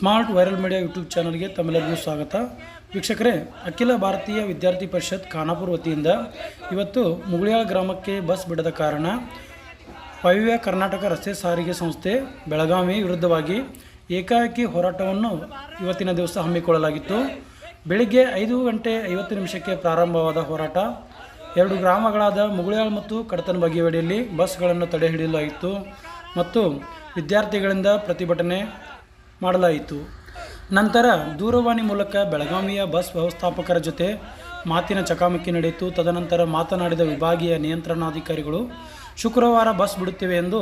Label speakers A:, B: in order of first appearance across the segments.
A: Smart viral media YouTube ಚಾನಲ್ಗೆ ತಮ್ಮೆಲ್ಲರಿಗೂ ಸ್ವಾಗತ. ವೀಕ್ಷಕರೇ, ಅಖಿಲ ಭಾರತೀಯ ವಿದ್ಯಾರ್ಥಿ ಪರಿಷತ್ ಖಾನಾಪುರ ವತಿಯಿಂದ ಇವತ್ತು ಮುಗುಳಿಯಾಳ ಗ್ರಾಮಕ್ಕೆ ಬಸ್ ಬಿಡದ ಕಾರಣ ವಾಯುವ್ಯ ಕರ್ನಾಟಕ ರಸ್ತೆ ಸಾರಿಗೆ ಸಂಸ್ಥೆ ಬೆಳಗಾವಿ ವಿರುದ್ಧವಾಗಿ ಏಕಾಏಕಿ ಹೋರಾಟವನ್ನು ಇವತ್ತಿನ ದಿವಸ ಹಮ್ಮಿಕೊಳ್ಳಲಾಗಿತ್ತು. ಬೆಳಿಗ್ಗೆ ಐದು ಗಂಟೆ ಐವತ್ತು ನಿಮಿಷಕ್ಕೆ ಪ್ರಾರಂಭವಾದ ಹೋರಾಟ. ಎರಡು ಗ್ರಾಮಗಳಾದ ಮುಗುಳಿಯಾಳ್ ಮತ್ತು ಕಡತನ ಬಗೆವಡಿಯಲ್ಲಿ ಬಸ್ಗಳನ್ನು ತಡೆ ಹಿಡಿಯಲಾಯಿತು ಮತ್ತು ವಿದ್ಯಾರ್ಥಿಗಳಿಂದ ಪ್ರತಿಭಟನೆ ಮಾಡಲಾಯಿತು. ನಂತರ ದೂರವಾಣಿ ಮೂಲಕ ಬೆಳಗಾವಿಯ ಬಸ್ ವ್ಯವಸ್ಥಾಪಕರ ಜೊತೆ ಮಾತಿನ ಚಕಾಮಕಿ ನಡೆಯಿತು. ತದನಂತರ ಮಾತನಾಡಿದ ವಿಭಾಗೀಯ ನಿಯಂತ್ರಣಾಧಿಕಾರಿಗಳು, ಶುಕ್ರವಾರ ಬಸ್ ಬಿಡುತ್ತೇವೆ ಎಂದು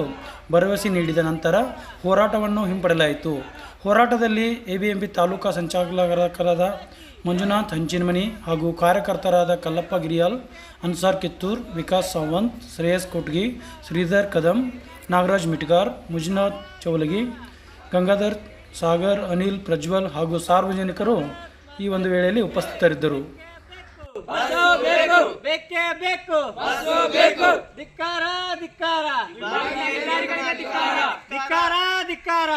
A: ಭರವಸೆ ನೀಡಿದ ನಂತರ ಹೋರಾಟವನ್ನು ಹಿಂಪಡೆಯಲಾಯಿತು. ಹೋರಾಟದಲ್ಲಿ ಎಬಿಎಂಪಿ ತಾಲೂಕಾ ಸಂಚಾಲಕರಾದ ಮಂಜುನಾಥ್ ಹಂಚಿನಮನಿ ಹಾಗೂ ಕಾರ್ಯಕರ್ತರಾದ ಕಲ್ಲಪ್ಪ ಗಿರಿಯಾಲ್, ಅನ್ಸಾರ್ ಕಿತ್ತೂರ್, ವಿಕಾಸ್ ಸಾವಂತ್, ಶ್ರೇಯಸ್ ಕೊಟ್ಗಿ, ಶ್ರೀಧರ್ ಕದಂ, ನಾಗರಾಜ್ ಮಿಟ್ಗಾರ್, ಮುಜುನಾಥ್ ಚೌಲಗಿ, ಗಂಗಾಧರ್ ಸಾಗರ್ ಅನಿಲ್ ಪ್ರಜ್ವಲ್ ಹಾಗೂ ಸಾರ್ವಜನಿಕರು ಈ ಒಂದು ವೇಳೆಯಲ್ಲಿ ಉಪಸ್ಥಿತರಿದ್ದರು.
B: ಬೇಕೇ ಬೇಕು ಧಿಕ್ಕಾರ ಧಿಕ್ಕಾರ. ಧಿಕ್ಕಾರ ಧಿಕ್ಕಾರ.